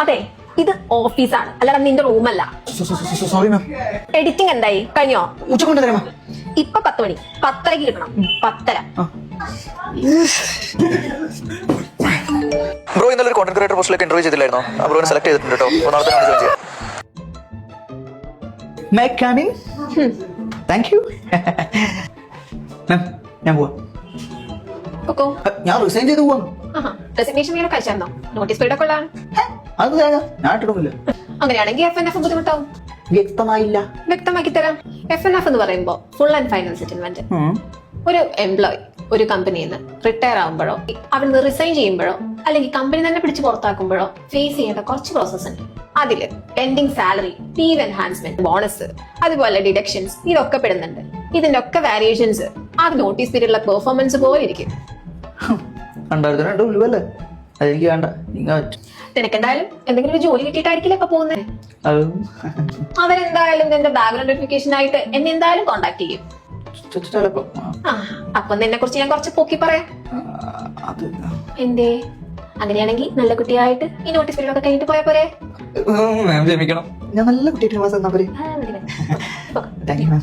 അതെ ഇത് ഓഫീസാണ്. അല്ലാതെ നിന്റെ റൂമല്ല. സോറി മാം എഡിറ്റിംഗ് എന്തായി? കഴിഞ്ഞോ? ഉച്ച കൊണ്ട് തരാം മാം ഇപ്പൊ പത്ത് മണി. പത്തരക്ക് കിട്ടണം പത്തര. ബ്രോ ഇന്നലെ ഒരു കോണ്ടന്റ് ക്രിയേറ്റർ പോസ്റ്റിലേക്ക് ഇന്റർവ്യൂ ചെയ്തില്ലായിരുന്നോ? ആ ബ്രോനെ സെലക്ട് ചെയ്തിട്ടുണ്ട് കേട്ടോ ഒന്നാമത്തെ നാളെ താങ്ക് യു മാം ഞാൻ പോവാ. ഓക്കോ ഞാൻ റിസൈൻ ചെയ്ത് പോവാ. റെസിഗ്നേഷൻ നീ കഴിച്ചായിരുന്നോ നോട്ടീസ് പീരീഡ് ഒക്കെ ഉള്ളതാണ്. അത് തരാം ഞാൻ ഇട്ടിട്ടൊന്നുമില്ല. അങ്ങനെയാണെങ്കിൽ എഫ് എൻ എഫ് ബുദ്ധിമുട്ടാവും. വ്യക്തമായില്ല. വ്യക്തമാക്കി തരാം എഫ് എൻ എഫ് എന്ന് പറയുമ്പോൾ ഫുൾ ആൻഡ് ഫൈനൽ സെറ്റിൽമെന്റ് ഒരു എംപ്ലോയി ഒരു കമ്പനിയിൽ നിന്ന് റിട്ടയർ ആകുമ്പോഴോ അവിടെ നിന്ന് റിസൈൻ ചെയ്യുമ്പോഴോ അല്ലെങ്കിൽ കമ്പനി തന്നെ പിടിച്ച് പുറത്താക്കുമ്പോഴോ ഫേസ് ചെയ്യേണ്ട കുറച്ച് പ്രോസസ് ഉണ്ട്. അതിൽ pending salary leave enhancement bonus അതുപോലെ ഡിഡക്ഷൻസ് ഇതൊക്കെ പെടുന്നുണ്ട്. ഇതിന്റെ ഒക്കെ വാരിയേഷൻസ് ആ നോട്ടീസ് പീരീഡിലെ പെർഫോമൻസ് പോലെ ഇരിക്കും. അതെനിക്ക് വേണ്ട. നിനക്കെന്തായാലും എന്തെങ്കിലും ഒരു ജോലി കിട്ടിയിട്ടായിരിക്കില്ല ഇപ്പൊ പോകുന്നത് അവരെന്തായാലും നിന്റെ ബാക്ക്ഗ്രൗണ്ട് വെരിഫിക്കേഷൻ ആയിട്ട് എന്നെ എന്തായാലും കോണ്ടാക്ട് ചെയ്യും. ചിലപ്പോ. ആ, അപ്പൊ നിന്നെ കുറിച്ച് ഞാൻ കുറച്ച് പൊക്കി പറയാം. അത് എന്തേ? അങ്ങനെയാണെങ്കിൽ നല്ല കുട്ടിയായിട്ട് ഈ നോട്ടീസ് പീരീഡ് ഒക്കെ കഴിഞ്ഞിട്ട് പോയാ പോരെ. മാം ക്ഷമിക്കണം. ഞാൻ നല്ല കുട്ടിയായിട്ട് എന്നാ ആ, മതി, മതി. Thank you ma'am